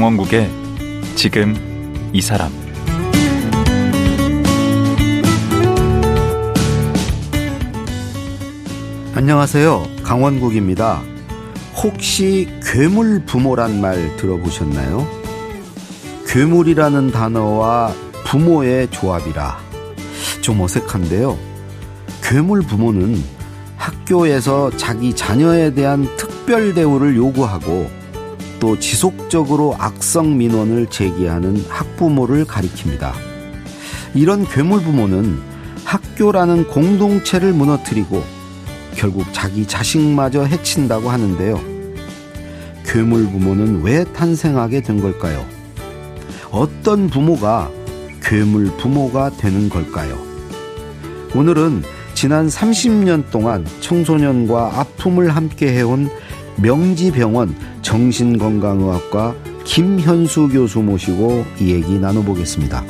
강원국의 지금 이 사람 안녕하세요. 강원국입니다. 혹시 괴물 부모란 말 들어보셨나요? 괴물이라는 단어와 부모의 조합이라 좀 어색한데요. 괴물 부모는 학교에서 자기 자녀에 대한 특별 대우를 요구하고 또 지속적으로 악성 민원을 제기하는 학부모를 가리킵니다. 이런 괴물 부모는 학교라는 공동체를 무너뜨리고 결국 자기 자식마저 해친다고 하는데요. 괴물 부모는 왜 탄생하게 된 걸까요? 어떤 부모가 괴물 부모가 되는 걸까요? 오늘은 지난 30년 동안 청소년과 아픔을 함께 해온 명지병원 정신건강의학과 김현수 교수 모시고 이 얘기 나눠보겠습니다.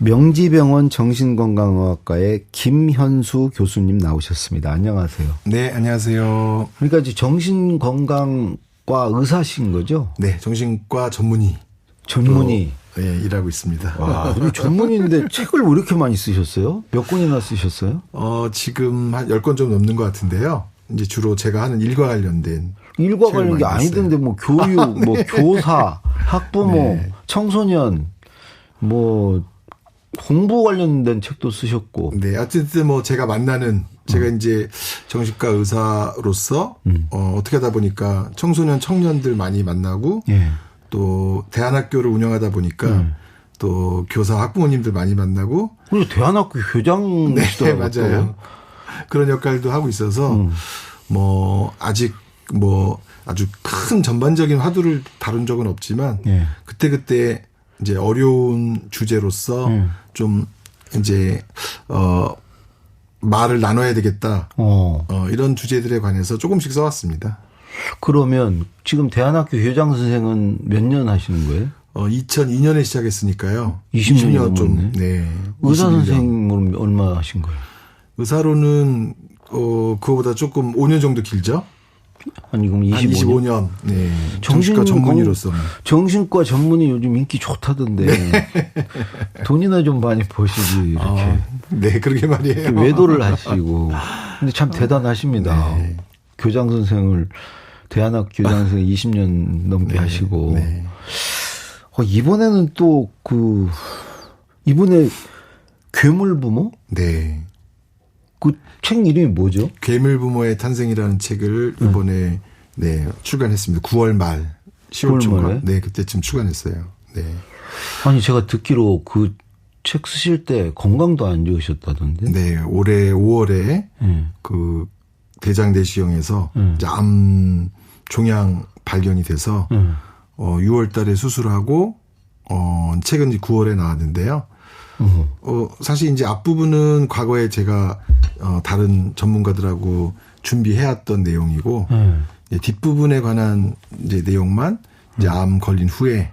명지병원 정신건강의학과의 김현수 교수님 나오셨습니다. 안녕하세요. 네, 안녕하세요. 그러니까 이제 정신건강 과 의사신 거죠? 네, 정신과 전문의. 전문의. 네, 일하고 있습니다. 와, 전문의인데 책을 왜 이렇게 많이 쓰셨어요? 몇 권이나 쓰셨어요? 어, 지금 한 10권 좀 넘는 것 같은데요. 이제 주로 제가 하는 일과 관련된. 일과 관련 게 아니던데, 뭐, 교육, 뭐, 교사, 학부모, 네. 청소년, 뭐, 공부 관련된 책도 쓰셨고. 네, 어쨌든 뭐 제가 만나는 제가 음. 이제 정신과 의사로서 음. 어, 어떻게 하다 보니까 청소년 청년들 많이 만나고 예. 또 대안학교를 운영하다 보니까 음. 또 교사 학부모님들 많이 만나고 그리고 대안학교 교장 네, 맞아요. 그런 역할도 하고 있어서 음. 뭐 아직 뭐 아주 큰 전반적인 화두를 다룬 적은 없지만 예. 그때 그때 이제 어려운 주제로서 음. 좀 이제 어 말을 나눠야 되겠다. 어. 어 이런 주제들에 관해서 조금씩 써왔습니다. 그러면 지금 대안학교 교장 선생은 몇 년 하시는 거예요? 어 2002년에 시작했으니까요. 20년, 20년 좀 네. 의사 선생님은 얼마 하신 거예요? 의사로는 어 그거보다 조금 5년 정도 길죠. 아니 그럼 25년. 25년. 네. 정신과 전문의로서. 정신과 전문의 요즘 인기 좋다던데. 네. 돈이나 좀 많이 버시지 이렇게. 아, 네, 그러게 말이에요. 외도를 하시고. 근데 참 대단하십니다. 네. 교장 선생을 대안학 교장 선생 20년 넘게 네, 하시고. 네. 어, 이번에는 또 그 이번에 괴물 부모? 네. 책 이름이 뭐죠? 괴물 부모의 탄생이라는 책을 네. 이번에 네, 출간했습니다. 9월 말, 10월 초가 네, 그때쯤 출간했어요. 네. 아니 제가 듣기로 그 책 쓰실 때 건강도 안 좋으셨다던데. 네, 올해 5월에 네. 그 대장 내시경에서 네. 암 종양 발견이 돼서 네. 어 6월 달에 수술하고 어 책은 이제 9월에 나왔는데요. 어, 사실 이제 앞부분은 과거에 제가 어, 다른 전문가들하고 준비해왔던 내용이고 음. 이제 뒷부분에 관한 이제 내용만 이제 암 걸린 후에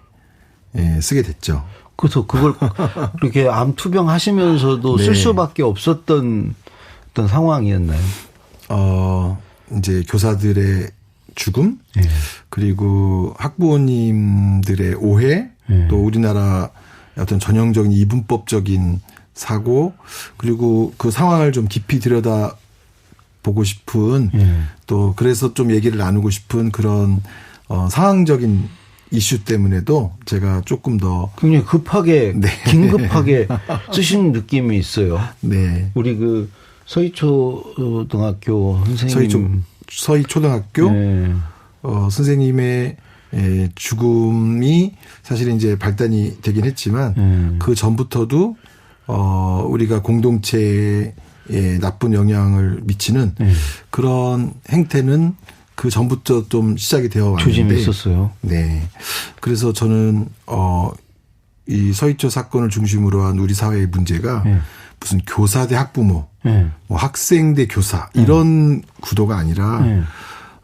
예, 쓰게 됐죠. 그래서 그걸 그렇게 암 투병 하시면서도 네. 쓸 수밖에 없었던 어떤 상황이었나요? 어, 이제 교사들의 죽음, 네. 그리고 학부모님들의 오해, 네. 또 우리나라 어떤 전형적인 이분법적인 사고 그리고 그 상황을 좀 깊이 들여다 보고 싶은 예. 또 그래서 좀 얘기를 나누고 싶은 그런 어 상황적인 이슈 때문에도 제가 조금 더 굉장히 급하게 네. 긴급하게 쓰신 느낌이 있어요. 네. 우리 그 서희초 등학교 선생님 서희초, 서희초등학교 네. 어 선생님의 예, 죽음이 사실은 이제 발단이 되긴 했지만 음. 그 전부터도 어 우리가 공동체에 나쁜 영향을 미치는 음. 그런 행태는 그 전부터 좀 시작이 되어 왔는데 조짐이 있었어요. 네. 그래서 저는 어이 서희초 사건을 중심으로 한 우리 사회의 문제가 음. 무슨 교사 대 학부모, 뭐 학생 대 교사 이런 구도가 아니라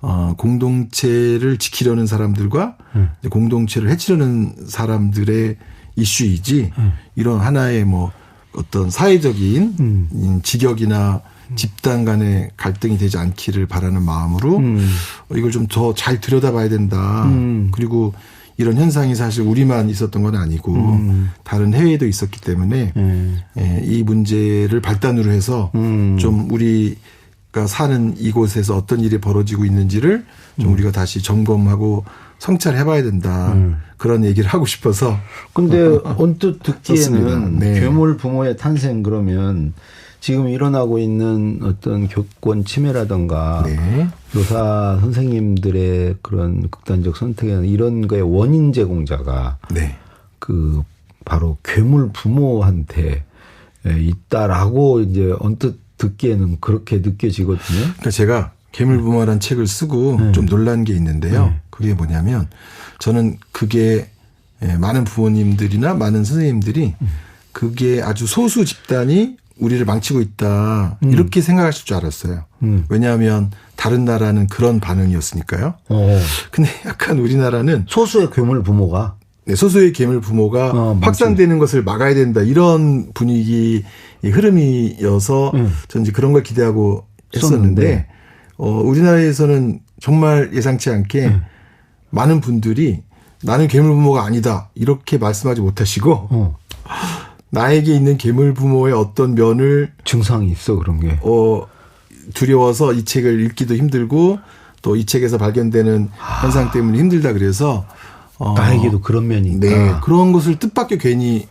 어, 공동체를 지키려는 사람들과 음. 공동체를 해치려는 사람들의 이슈이지 음. 이런 하나의 뭐 어떤 사회적인 음. 직역이나 집단 간의 갈등이 되지 않기를 바라는 마음으로 음. 이걸 좀 더 잘 들여다봐야 된다. 음. 그리고 이런 현상이 사실 우리만 있었던 건 아니고 음. 다른 해외에도 있었기 때문에 예, 이 문제를 발단으로 해서 좀 우리 가 사는 이곳에서 어떤 일이 벌어지고 있는지를 좀 음. 우리가 다시 점검하고 성찰해 봐야 된다 음. 그런 얘기를 하고 싶어서. 근데 언뜻 듣기에는 네. 괴물 부모의 탄생 그러면 지금 일어나고 있는 어떤 교권 침해라든가 네. 교사 선생님들의 그런 극단적 선택이나 이런 거에 원인 제공자가 네. 그 바로 괴물 부모한테 있다라고 이제 언뜻 듣기에는 그렇게 느껴지거든요. 그러니까 제가 괴물 부모라는 책을 쓰고 네. 좀 놀란 게 있는데요. 네. 그게 뭐냐면 저는 그게 예, 많은 부모님들이나 많은 선생님들이 그게 아주 소수 집단이 우리를 망치고 있다 음. 이렇게 생각하실 줄 알았어요. 음. 왜냐하면 다른 나라는 그런 반응이었으니까요. 어. 근데 약간 우리나라는 소수의 괴물 부모가 네, 소수의 괴물 부모가 어, 확산되는 것을 막아야 된다 이런 분위기 흐름이어서 음. 전 이제 그런 걸 기대하고 했었는데 어, 우리나라에서는 정말 예상치 않게 음. 많은 분들이 나는 괴물 부모가 아니다 이렇게 말씀하지 못하시고 어. 나에게 있는 괴물 부모의 어떤 면을 증상이 있어 그런 게 어, 두려워서 이 책을 읽기도 힘들고 또 이 책에서 발견되는 아. 현상 때문에 힘들다 그래서 어, 나에게도 그런 면이 있다. 네, 그런 것을 뜻밖의 괜히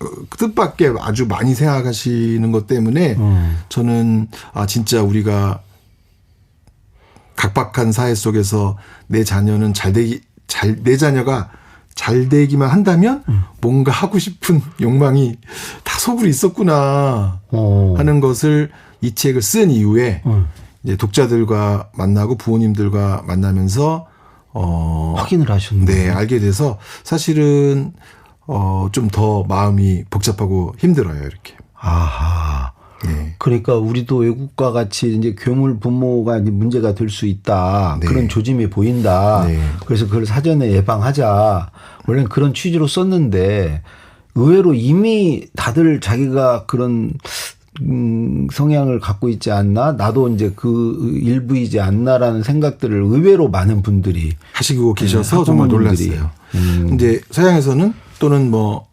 어, 뜻밖의 아주 많이 생각하시는 것 때문에 음. 저는 아 진짜 우리가 각박한 사회 속에서 내 자녀는 잘 되기 잘 내 자녀가 잘 되기만 한다면 음. 뭔가 하고 싶은 욕망이 다 속으로 있었구나 오. 어. 하는 것을 이 책을 쓴 이후에 음. 이제 독자들과 만나고 부모님들과 만나면서 어 확인을 하셨네. 네, 알게 돼서 사실은 어좀 더 마음이 복잡하고 힘들어요, 이렇게. 아하. 네. 그러니까 우리도 외국과 같이 이제 괴물 부모가 문제가 될 수 있다. 네. 그런 조짐이 보인다. 네. 그래서 그걸 사전에 예방하자. 원래는 그런 취지로 썼는데 의외로 이미 다들 자기가 그런 음, 성향을 갖고 있지 않나? 나도 이제 그 일부이지 않나라는 생각들을 의외로 많은 분들이 하시고 계셔서 네, 정말 놀랐어요. 음. 이제 서양에서는 또는 뭐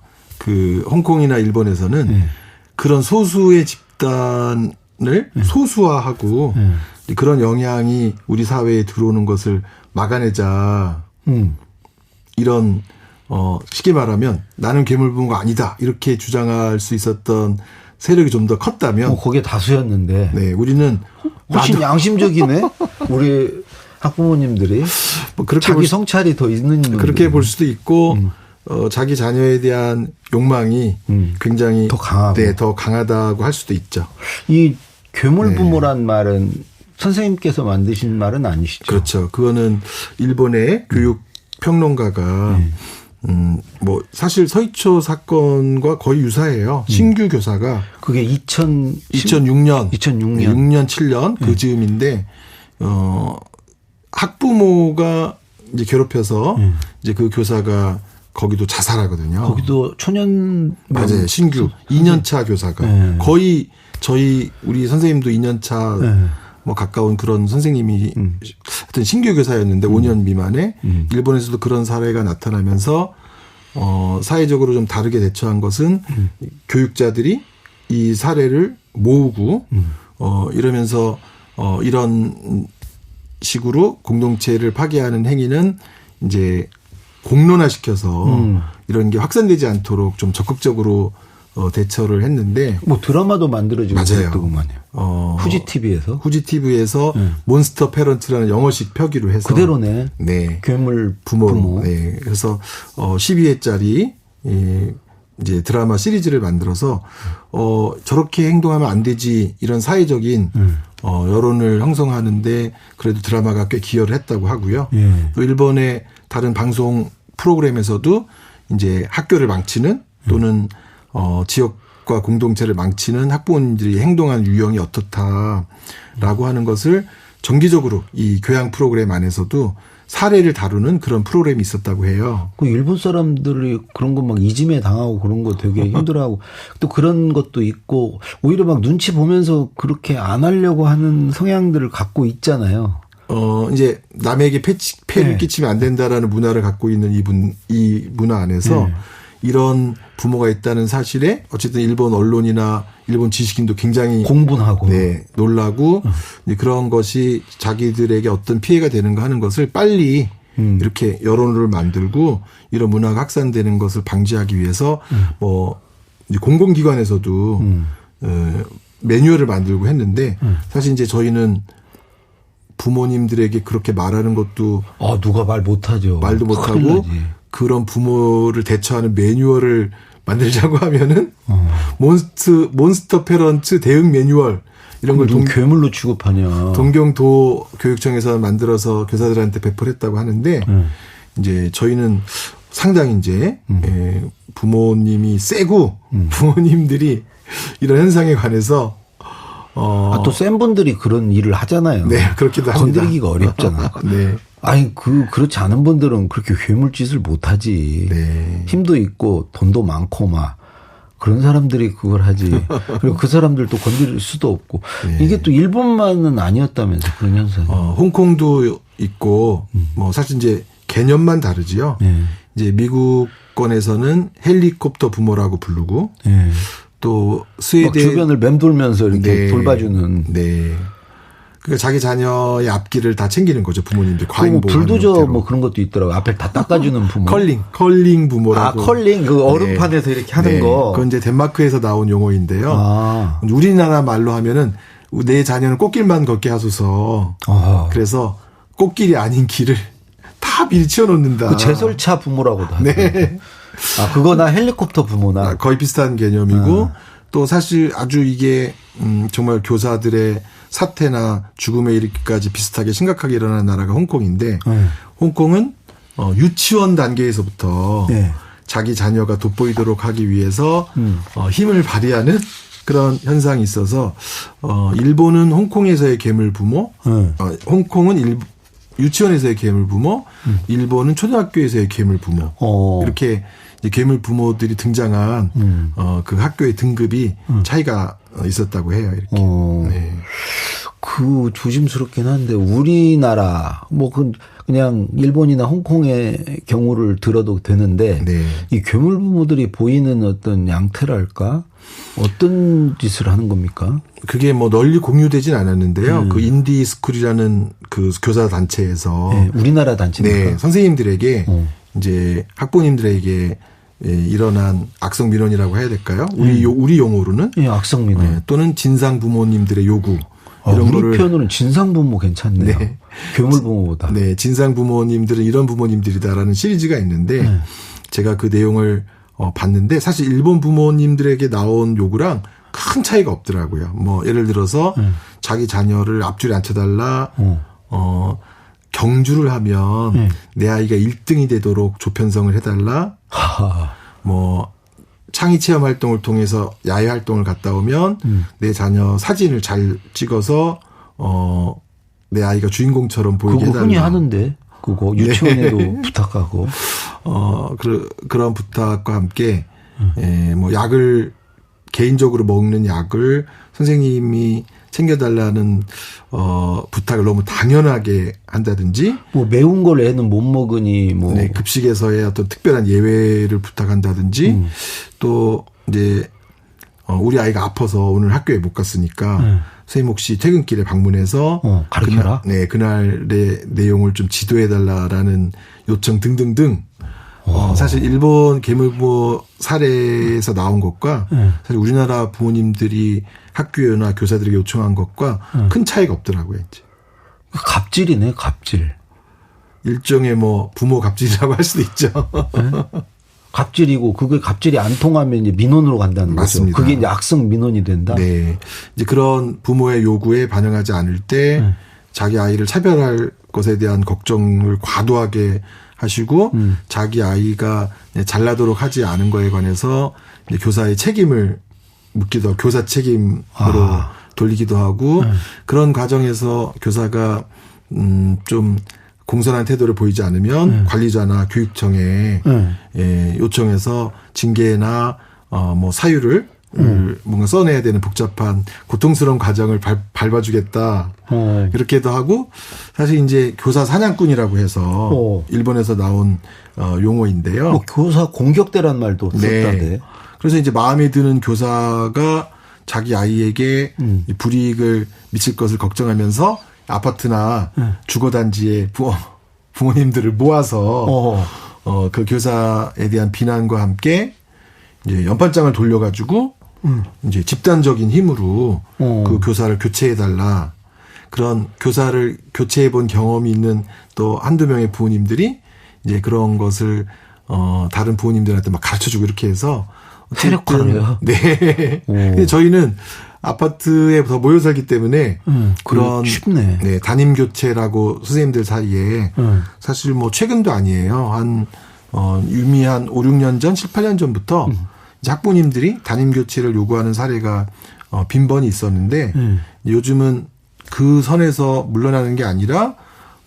그 홍콩이나 일본에서는 네. 그런 소수의 집 단을 네. 소수화하고 네. 그런 영향이 우리 사회에 들어오는 것을 막아내자. 음. 이런 어 쉽게 말하면 나는 괴물부모가 아니다 이렇게 주장할 수 있었던 세력이 좀 더 컸다면 어, 그게 다수였는데 네 우리는 훨씬 양심적이네 우리 학부모님들이 뭐 그렇게 자기 성찰이 더 있는 그렇게 볼 수도 있고 음. 어, 자기 자녀에 대한 욕망이 음. 굉장히 더 강하고 네, 더 강하다고 할 수도 있죠. 이 괴물 부모란 네. 말은 선생님께서 만드신 말은 아니시죠? 그렇죠. 그거는 일본의 교육 평론가가 음. 음, 뭐, 사실 서희초 사건과 거의 유사해요. 음. 신규 교사가. 그게 2000, 2006년. 2006년. 6년, 7년 그 네. 즈음인데, 어, 학부모가 이제 괴롭혀서 네. 이제 그 교사가 거기도 자살하거든요. 거기도 초년. 맞아요. 신규. 2년차 교사가. 네. 거의 저희, 우리 선생님도 2년차 네. 뭐 가까운 그런 선생님이 음. 하여튼 신규 교사였는데 음. 5년 미만에 음. 일본에서도 그런 사례가 나타나면서 어 사회적으로 좀 다르게 대처한 것은 음. 교육자들이 이 사례를 모으고 음. 어 이러면서 어 이런 식으로 공동체를 파괴하는 행위는 이제 공론화시켜서 음. 이런 게 확산되지 않도록 좀 적극적으로 어, 대처를 했는데 뭐 드라마도 만들어지고 그랬더구만요. 어, 후지 TV에서 후지 TV에서 네. 몬스터 페런트라는 영어식 표기로 해서 그대로네. 네. 괴물 부모. 부모. 네. 그래서 어 12회짜리 이 이제 드라마 시리즈를 만들어서 어 저렇게 행동하면 안 되지 이런 사회적인 음. 어 여론을 형성하는데 그래도 드라마가 꽤 기여를 했다고 하고요. 예. 또 일본의 다른 방송 프로그램에서도 이제 학교를 망치는 또는 음. 어, 지역과 공동체를 망치는 학부모님들이 행동한 유형이 어떻다라고 하는 것을 정기적으로 이 교양 프로그램 안에서도 사례를 다루는 그런 프로그램이 있었다고 해요. 그 일본 사람들이 그런 거 막 이짐에 당하고 그런 거 되게 힘들어하고 또 그런 것도 있고 오히려 막 눈치 보면서 그렇게 안 하려고 하는 성향들을 갖고 있잖아요. 어, 이제 남에게 패치, 폐를 네. 끼치면 안 된다라는 문화를 갖고 있는 이분, 이 문화 안에서 네. 이런 부모가 있다는 사실에 어쨌든 일본 언론이나 일본 지식인도 굉장히 공분하고 네, 놀라고 어. 그런 것이 자기들에게 어떤 피해가 되는가 하는 것을 빨리 음. 이렇게 여론을 만들고 이런 문화가 확산되는 것을 방지하기 위해서 음. 뭐 이제 공공기관에서도 음. 어, 매뉴얼을 만들고 했는데 음. 사실 이제 저희는 부모님들에게 그렇게 말하는 것도 아 누가 말 못하죠 말도 못하고 그런 부모를 대처하는 매뉴얼을 만들자고 하면은 어. 몬스터 몬스터 페런츠 대응 매뉴얼 이런 걸 동, 괴물로 취급하냐. 동경도 교육청에서 만들어서 교사들한테 배포를 했다고 하는데 음. 이제 저희는 상당히 이제 음. 예, 부모님이 세고 음. 부모님들이 이런 현상에 관해서 어. 아, 또센 분들이 그런 일을 하잖아요. 네, 그렇기도 합니다. 건드리기가 어렵잖아. 네. 아니, 그, 그렇지 않은 분들은 그렇게 괴물짓을 못 하지. 네. 힘도 있고, 돈도 많고, 막. 그런 사람들이 그걸 하지. 그리고 그 사람들도 건드릴 수도 없고. 네. 이게 또 일본만은 아니었다면서 그런 현상이. 어, 홍콩도 있고, 음. 뭐 사실 이제 개념만 다르지요. 네. 이제 미국 권에서는 헬리콥터 부모라고 부르고, 네. 또 스웨덴 주변을 맴돌면서 이렇게 네. 돌봐주는. 네. 그러니까 자기 자녀의 앞길을 다 챙기는 거죠 부모님들 과잉 뭐 불도저 뭐 그런 것도 있더라고 앞에 다 닦아주는 부모. 컬링 컬링 부모라고. 아 컬링 그 얼음판에서 네. 이렇게 하는 네. 거. 그건 이제 덴마크에서 나온 용어인데요. 아. 우리나라 말로 하면은 내 자녀는 꽃길만 걷게 하소서. 아. 그래서 꽃길이 아닌 길을 다 치워놓는다. 그 제설차 부모라고도 하죠. 네. 아 그거나 헬리콥터 부모나 아, 거의 비슷한 개념이고 아. 또 사실 아주 이게 음 정말 교사들의 사태나 죽음에 이르기까지 비슷하게 심각하게 일어나는 나라가 홍콩인데 네. 홍콩은 어 유치원 단계에서부터 네. 자기 자녀가 돋보이도록 하기 위해서 음. 어 힘을 발휘하는 그런 현상이 있어서 어 일본은 홍콩에서의 괴물 부모, 네. 어 홍콩은 일 유치원에서의 괴물 부모, 음. 일본은 초등학교에서의 괴물 부모. 어. 이렇게 괴물 부모들이 등장한 음. 어 그 학교의 등급이 음. 차이가 있었다고 해요. 이렇게. 어. 네. 그 조심스럽긴 한데 우리나라 뭐 그 그냥 일본이나 홍콩의 경우를 들어도 되는데 네. 이 괴물 부모들이 보이는 어떤 양태랄까 어떤 짓을 하는 겁니까? 그게 뭐 널리 공유되진 않았는데요. 음. 그 인디 스쿨이라는 그 교사 단체에서 네, 우리나라 단체입니까? 네, 선생님들에게 어. 이제 학부모님들에게 예, 일어난 악성 민원이라고 해야 될까요? 우리 음. 우리 용어로는 예, 악성 민원 예, 또는 진상 부모님들의 요구 아, 이런 우리 거를 표현으로는 진상 부모 괜찮네요. 네. 괴물 부모보다. 네, 진상 부모님들은 이런 부모님들이다라는 시리즈가 있는데 네. 제가 그 내용을 어, 봤는데 사실 일본 부모님들에게 나온 요구랑 큰 차이가 없더라고요. 뭐 예를 들어서 네. 자기 자녀를 앞줄에 앉혀달라. 어. 어 경주를 하면 네. 내 아이가 1등이 되도록 조편성을 해달라. 뭐 창의 체험 활동을 통해서 야외 활동을 갔다 오면 음. 내 자녀 사진을 잘 찍어서 어 내 아이가 주인공처럼 보이게 해달라. 흔히 하는데 그거 유치원에도 네. 부탁하고 어 그, 그런 부탁과 함께 음. 예, 뭐 약을 개인적으로 먹는 약을 선생님이 챙겨달라는 어 부탁을 너무 당연하게 한다든지 뭐 매운 걸 애는 못 먹으니 뭐 네, 급식에서의 어떤 특별한 예외를 부탁한다든지 음. 또 이제 어 우리 아이가 아파서 오늘 학교에 못 갔으니까 음. 선생님 혹시 퇴근길에 방문해서 어, 가르쳐라. 그날, 네 그날의 내용을 좀 지도해 달라라는 요청 등등등 어, 사실 일본 괴물부모 사례에서 나온 것과 네. 사실 우리나라 부모님들이 학교나 교사들에게 요청한 것과 네. 큰 차이가 없더라고요, 이제. 갑질이네, 갑질. 일종의 뭐 부모 갑질이라고 할 수도 있죠. 네? 갑질이고 그게 갑질이 안 통하면 이제 민원으로 간다는 맞습니다. 거죠. 그게 이제 악성 민원이 된다. 네. 이제 그런 부모의 요구에 반영하지 않을 때 네. 자기 아이를 차별할 것에 대한 걱정을 과도하게 하시고 음. 자기 아이가 잘나도록 하지 않은 거에 관해서 교사의 책임을 묻기도 하고 교사 책임으로 아. 돌리기도 하고 네. 그런 과정에서 교사가 음좀 공손한 태도를 보이지 않으면 네. 관리자나 교육청에 네. 예, 요청해서 징계나 어뭐 사유를 음. 뭔가 써내야 되는 복잡한 고통스러운 과정을 밟, 밟아주겠다. 어. 이렇게도 하고 사실 이제 교사 사냥꾼이라고 해서 어. 일본에서 나온 어, 용어인데요. 뭐 교사 공격대란 말도 네. 썼다는데. 그래서 이제 마음에 드는 교사가 자기 아이에게 음. 불이익을 미칠 것을 걱정하면서 아파트나 네. 주거단지에 부모, 부모님들을 모아서 어. 어, 그 교사에 대한 비난과 함께 이제 연판장을 돌려가지고 음. 이제 집단적인 힘으로 어. 그 교사를 교체해달라. 그런 교사를 교체해 본 경험이 있는 또 한두 명의 부모님들이 이제 그런 것을 어, 다른 부모님들한테 막 가르쳐 주고 이렇게 해서 세력화로요? 네. 근데 저희는 아파트에 더 모여 살기 때문에 음, 그런 쉽네. 네, 담임 교체라고 선생님들 사이에 음. 사실 뭐 최근도 아니에요. 한 어, 유미한 5, 6년 전, 7, 8년 전부터 음. 학부님들이 담임 교체를 요구하는 사례가 어, 빈번히 있었는데 음. 요즘은 그 선에서 물러나는 게 아니라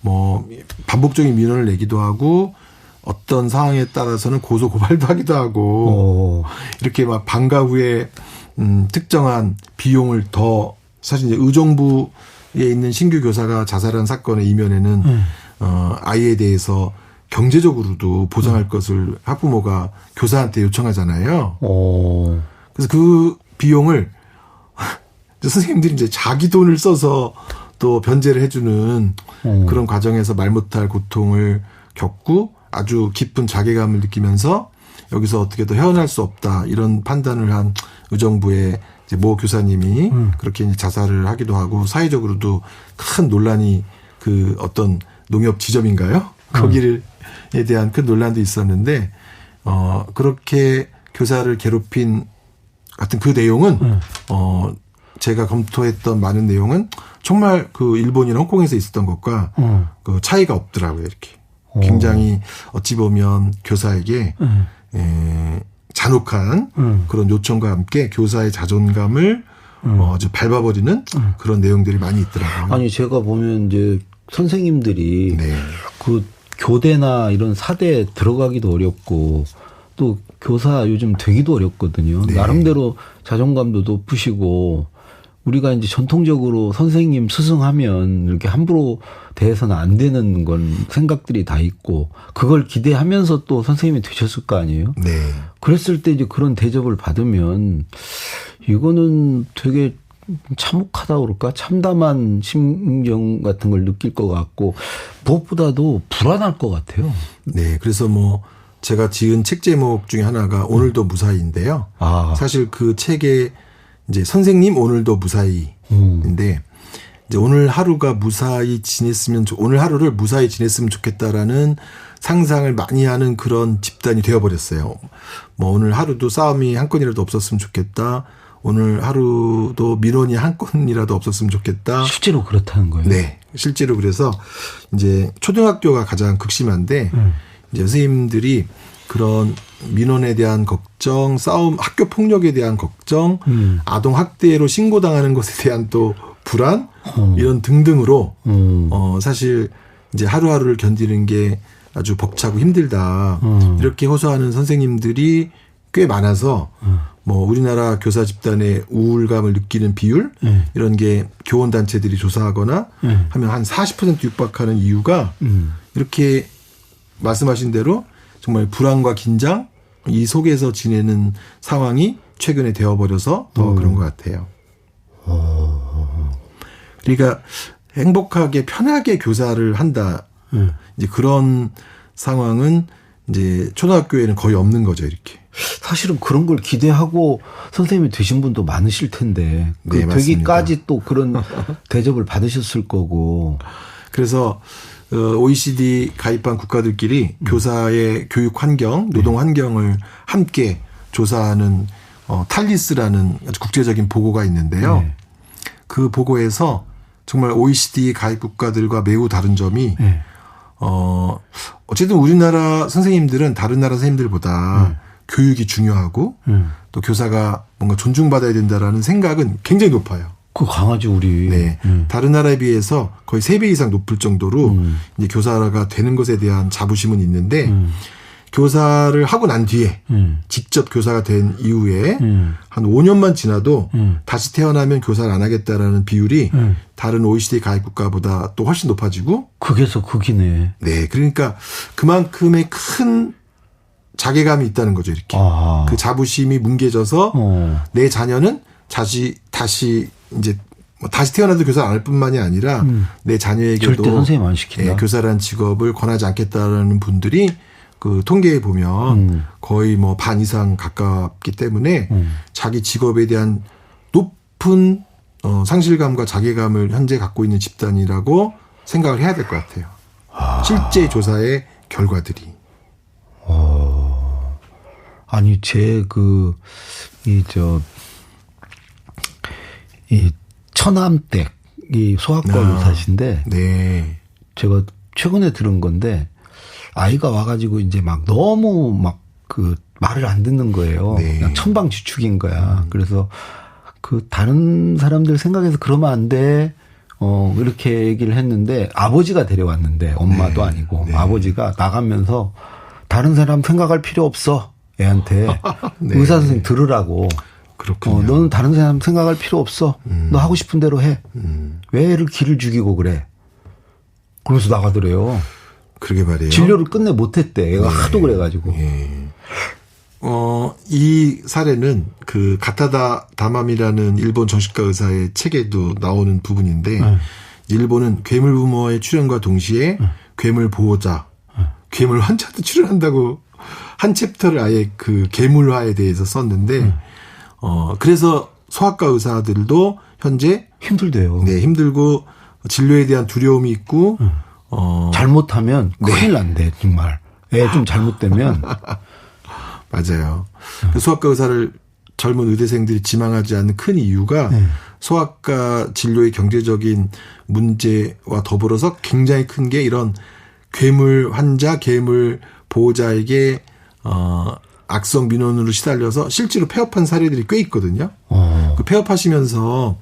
뭐 반복적인 민원을 내기도 하고 어떤 상황에 따라서는 고소 고발도 하기도 하고 오. 이렇게 막 방과 후에 음, 특정한 비용을 더 사실 이제 의정부에 있는 신규 교사가 자살한 사건의 이면에는 음. 어, 아이에 대해서 경제적으로도 보장할 음. 것을 학부모가 교사한테 요청하잖아요. 오. 그래서 그 비용을 선생님들이 이제 자기 돈을 써서 또 변제를 해주는 음. 그런 과정에서 말 못할 고통을 겪고 아주 깊은 자괴감을 느끼면서 여기서 어떻게 더 헤어날 수 없다 이런 판단을 한 의정부의 이제 모 교사님이 음. 그렇게 자살을 하기도 하고 사회적으로도 큰 논란이 그 어떤 농협 지점인가요? 음. 거기를에 대한 큰 논란도 있었는데 어 그렇게 교사를 괴롭힌 같은 그 내용은 음. 어 제가 검토했던 많은 내용은 정말 그 일본이나 홍콩에서 있었던 것과 음. 그 차이가 없더라고요 이렇게 굉장히 어찌 보면 교사에게 음. 에, 잔혹한 음. 그런 요청과 함께 교사의 자존감을 음. 어, 밟아버리는 음. 그런 내용들이 많이 있더라고요. 아니 제가 보면 이제 선생님들이 네. 그 교대나 이런 사대에 들어가기도 어렵고 또 교사 요즘 되기도 어렵거든요. 네. 나름대로 자존감도 높으시고 우리가 이제 전통적으로 선생님 스승하면 이렇게 함부로 대해서는 안 되는 건 생각들이 다 있고 그걸 기대하면서 또 선생님이 되셨을 거 아니에요? 네. 그랬을 때 이제 그런 대접을 받으면 이거는 되게 참혹하다 그럴까? 참담한 심경 같은 걸 느낄 것 같고 무엇보다도 불안할 것 같아요. 네. 그래서 뭐 제가 지은 책 제목 중에 하나가 오늘도 무사히인데요. 아. 사실 그 책에 이제 선생님 오늘도 무사히인데 음. 이제 오늘 하루가 무사히 지냈으면 오늘 하루를 무사히 지냈으면 좋겠다라는 상상을 많이 하는 그런 집단이 되어버렸어요. 뭐 오늘 하루도 싸움이 한 건이라도 없었으면 좋겠다. 오늘 하루도 민원이 한 건이라도 없었으면 좋겠다. 실제로 그렇다는 거예요. 네, 실제로 그래서 이제 초등학교가 가장 극심한데 음. 이제 선생님들이 그런 민원에 대한 걱정, 싸움, 학교 폭력에 대한 걱정, 음. 아동 학대로 신고당하는 것에 대한 또 불안 음. 이런 등등으로 음. 어 사실 이제 하루하루를 견디는 게 아주 벅차고 힘들다 음. 이렇게 호소하는 선생님들이 꽤 많아서 음. 뭐 우리나라 교사 집단의 우울감을 느끼는 비율 음. 이런 게 교원 단체들이 조사하거나 하면 한 40% 육박하는 이유가 이렇게 말씀하신 대로 정말 불안과 긴장 이 속에서 지내는 상황이 최근에 되어버려서 더 음. 그런 것 같아요. 그러니까 행복하게 편하게 교사를 한다. 음. 이제 그런 상황은 이제 초등학교에는 거의 없는 거죠, 이렇게. 사실은 그런 걸 기대하고 선생님이 되신 분도 많으실 텐데 그 네, 되기까지 또 그런 대접을 받으셨을 거고. 그래서 어, OECD 가입한 국가들끼리 음. 교사의 교육 환경, 노동 네. 환경을 함께 조사하는 어, 탈리스라는 아주 국제적인 보고가 있는데요. 네. 그 보고에서 정말 OECD 가입 국가들과 매우 다른 점이 네. 어 어쨌든 우리나라 선생님들은 다른 나라 선생님들보다 네. 교육이 중요하고 네. 또 교사가 뭔가 존중받아야 된다라는 생각은 굉장히 높아요. 그 강하지 우리. 네. 음. 다른 나라에 비해서 거의 3배 이상 높을 정도로 음. 이제 교사가 되는 것에 대한 자부심은 있는데 음. 교사를 하고 난 뒤에 음. 직접 교사가 된 이후에 음. 한 5년만 지나도 음. 다시 태어나면 교사를 안 하겠다라는 비율이 다른 OECD 가입 국가보다 또 훨씬 높아지고 극에서 극이네. 네. 그러니까 그만큼의 큰 자괴감이 있다는 거죠, 이렇게. 아. 그 자부심이 뭉개져서 어. 내 자녀는 다시 다시 이제 뭐 다시 태어나도 교사 안 할 뿐만이 아니라 음. 내 자녀에게도 절대 선생님 안 시킨다. 예, 교사라는 직업을 권하지 않겠다라는 분들이 그 통계에 보면 음. 거의 뭐 반 이상 가깝기 때문에 음. 자기 직업에 대한 높은 어, 상실감과 자괴감을 현재 갖고 있는 집단이라고 생각을 해야 될 것 같아요. 아. 실제 조사의 결과들이. 어. 아니 제 그 이 저 이 처남댁 이 소아과 아. 의사신데 네. 제가 최근에 들은 건데 아이가 와가지고 이제 막 너무 막 그 말을 안 듣는 거예요. 네. 그냥 천방지축인 거야. 음. 그래서 그 다른 사람들 생각해서 그러면 안 돼. 어, 이렇게 얘기를 했는데 아버지가 데려왔는데 엄마도 네. 아니고 네. 아버지가 나가면서 다른 사람 생각할 필요 없어. 애한테 네. 의사 선생님 들으라고. 그렇군요. 어, 너는 다른 사람 생각할 필요 없어. 음. 너 하고 싶은 대로 해. 음. 왜 애를 길을 죽이고 그래? 그래서 나가더래요. 그러게 말이에요. 진료를 끝내 못했대. 애가 네. 하도 그래가지고. 네. 어, 이 사례는 그 가타다 다맘이라는 일본 정신과 의사의 책에도 나오는 부분인데 네. 일본은 괴물 부모의 출연과 동시에 네. 괴물 보호자, 네. 괴물 환자도 출연한다고 한 챕터를 아예 그 괴물화에 대해서 썼는데 네. 어 그래서 소아과 의사들도 현재 힘들대요. 네, 힘들고 진료에 대한 두려움이 있고 네. 어. 잘못하면 네. 큰일 난대, 정말. 애 좀 잘못되면. 맞아요. 그 소아과 의사를 젊은 의대생들이 지망하지 않는 큰 이유가 네. 소아과 진료의 경제적인 문제와 더불어서 굉장히 큰 게 이런 괴물 환자, 괴물 보호자에게 어 악성 민원으로 시달려서 실제로 폐업한 사례들이 꽤 있거든요. 어. 그 폐업하시면서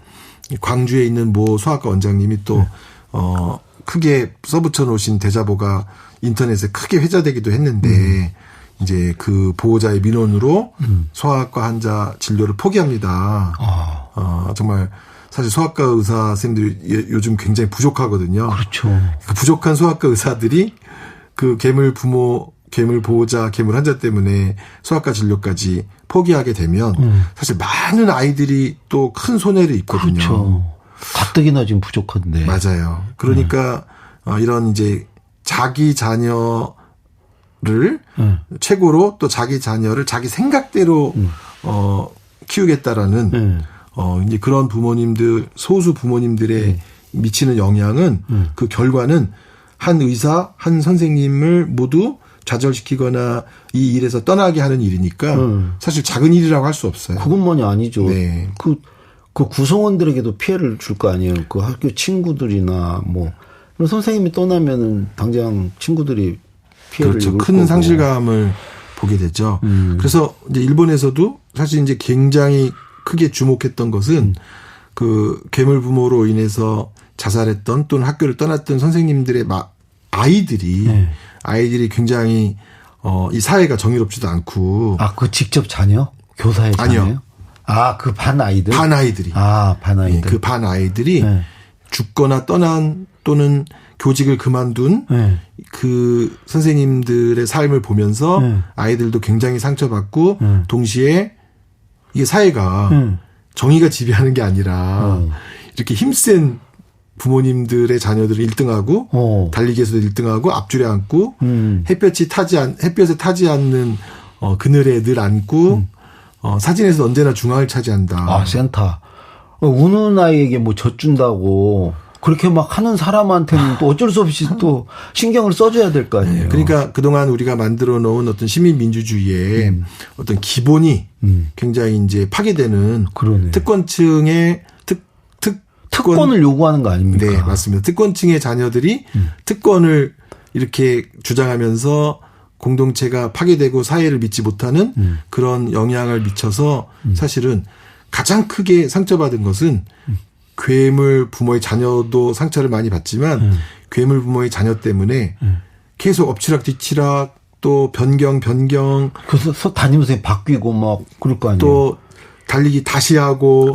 광주에 있는 모 소아과 원장님이 또 네. 어 크게 써붙여 놓으신 대자보가 인터넷에 크게 회자되기도 했는데 음. 이제 그 보호자의 민원으로 음. 소아과 환자 진료를 포기합니다. 아. 어, 정말 사실 소아과 의사 선생님들이 요즘 굉장히 부족하거든요. 그렇죠. 그 부족한 소아과 의사들이 그 괴물 부모, 괴물 보호자, 괴물 환자 때문에 소아과 진료까지 포기하게 되면 음. 사실 많은 아이들이 또 큰 손해를 입거든요. 그렇죠. 가뜩이나 지금 부족한데. 맞아요. 그러니까 음. 어, 이런 이제 자기 자녀를 음. 최고로 또 자기 자녀를 자기 생각대로 음. 어 키우겠다라는 음. 어 이제 그런 부모님들 소수 부모님들의 음. 미치는 영향은 음. 그 결과는 한 의사 한 선생님을 모두 좌절시키거나 이 일에서 떠나게 하는 일이니까 사실 작은 일이라고 할 수 없어요. 그것만이 아니죠. 네. 그 그 구성원들에게도 피해를 줄 거 아니에요. 그 학교 친구들이나 뭐 선생님이 떠나면은 당장 친구들이 피해를 그렇죠. 큰 거고. 상실감을 보게 되죠. 음. 그래서 이제 일본에서도 사실 이제 굉장히 크게 주목했던 것은 음. 그 괴물 부모로 인해서 자살했던 또는 학교를 떠났던 선생님들의 마, 아이들이 네. 아이들이 굉장히 어, 이 사회가 정의롭지도 않고 아 그 직접 자녀 교사의 자녀요? 아니요. 아, 그 반 아이들? 반 아이들이. 아, 반 아이들. 네, 그반 아이들이 네. 죽거나 떠난 또는 교직을 그만둔 네. 그 선생님들의 삶을 보면서 네. 아이들도 굉장히 상처받고 네. 동시에 이게 사회가 네. 정의가 지배하는 게 아니라 어. 이렇게 힘센 부모님들의 자녀들을 1등하고 어. 달리기에서도 1등하고 앞줄에 앉고 음. 햇볕이 타지 않 햇볕에 타지 않는 어 그늘에 늘 앉고 음. 어, 사진에서 언제나 중앙을 차지한다. 아, 센터. 어, 우는 아이에게 뭐 젖준다고 그렇게 막 하는 사람한테는 또 어쩔 수 없이 또 신경을 써줘야 될 거 아니에요. 네, 그러니까 그동안 우리가 만들어 놓은 어떤 시민민주주의의 음. 어떤 기본이 음. 굉장히 이제 파괴되는 그러네. 특권층의 특, 특권. 을 요구하는 거 아닙니까? 네, 맞습니다. 특권층의 자녀들이 음. 특권을 이렇게 주장하면서 공동체가 파괴되고 사회를 믿지 못하는 음. 그런 영향을 미쳐서 음. 사실은 가장 크게 상처받은 것은 음. 괴물 부모의 자녀도 상처를 많이 받지만 음. 괴물 부모의 자녀 때문에 음. 계속 엎치락 뒤치락 또 변경 변경 그래서 다니면서 바뀌고 막 그럴 거 아니에요. 또 달리기 다시 하고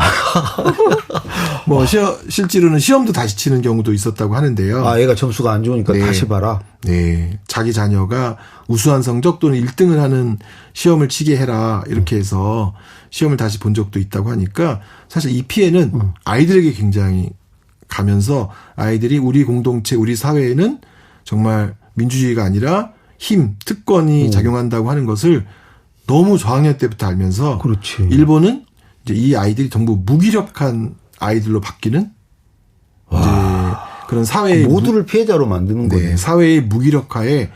뭐 시험, 실제로는 시험도 다시 치는 경우도 있었다고 하는데요. 아, 애가 점수가 안 좋으니까 네. 다시 봐라. 네. 자기 자녀가 우수한 성적 또는 1등을 하는 시험을 치게 해라. 이렇게 해서 시험을 다시 본 적도 있다고 하니까 사실 이 피해는 음. 아이들에게 굉장히 가면서 아이들이 우리 공동체, 우리 사회에는 정말 민주주의가 아니라 힘, 특권이 오. 작용한다고 하는 것을 너무 저학년 때부터 알면서 그렇지. 일본은 이제 이 아이들이 전부 무기력한 아이들로 바뀌는 이제 그런 사회의 모두를 피해자로 만드는 네, 거예요. 사회의 무기력화에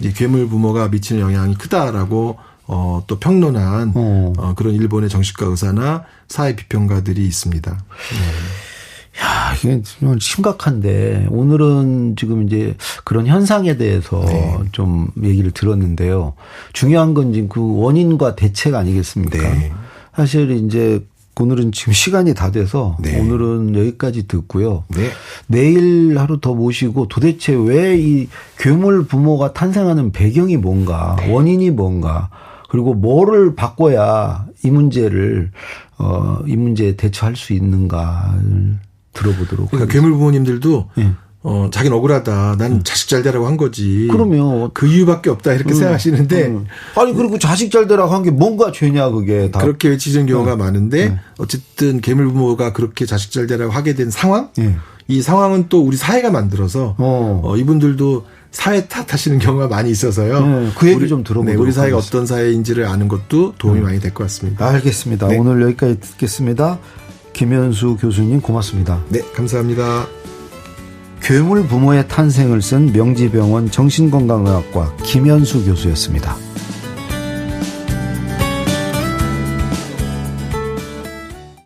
이제 괴물 부모가 미치는 영향이 크다라고 어, 또 평론한 어. 어, 그런 일본의 정신과 의사나 사회 비평가들이 있습니다. 네. 야, 이게 좀 심각한데 오늘은 지금 이제 그런 현상에 대해서 네. 좀 얘기를 들었는데요. 중요한 건 지금 그 원인과 대책 아니겠습니까? 네. 사실 이제 오늘은 지금 시간이 다 돼서 네. 오늘은 여기까지 듣고요. 네. 내일 하루 더 모시고 도대체 왜 이 괴물 부모가 탄생하는 배경이 뭔가, 원인이 뭔가, 그리고 뭐를 바꿔야 이 문제를 어, 이 문제에 대처할 수 있는가를 들어보도록. 그러니까 괴물 부모님들도 네. 어, 자기는 억울하다. 난 음. 자식 잘 되라고 한 거지. 그러면. 그 이유밖에 없다. 이렇게 음. 생각하시는데. 음. 아니, 그리고 자식 잘 되라고 한 게 뭔가 죄냐, 그게 다. 그렇게 외치는 경우가 음. 많은데, 음. 어쨌든 괴물 부모가 그렇게 자식 잘 되라고 하게 된 상황? 예. 이 상황은 또 우리 사회가 만들어서, 어. 어 이분들도 사회 탓하시는 경우가 많이 있어서요. 네, 그 얘기 좀 들어보도록 네, 우리 사회가 하겠습니다. 어떤 사회인지를 아는 것도 도움이 음. 많이 될 것 같습니다. 알겠습니다. 네. 오늘 여기까지 듣겠습니다. 김현수 교수님 고맙습니다. 네, 감사합니다. 괴물 부모의 탄생을 쓴 명지병원 정신건강의학과 김현수 교수였습니다.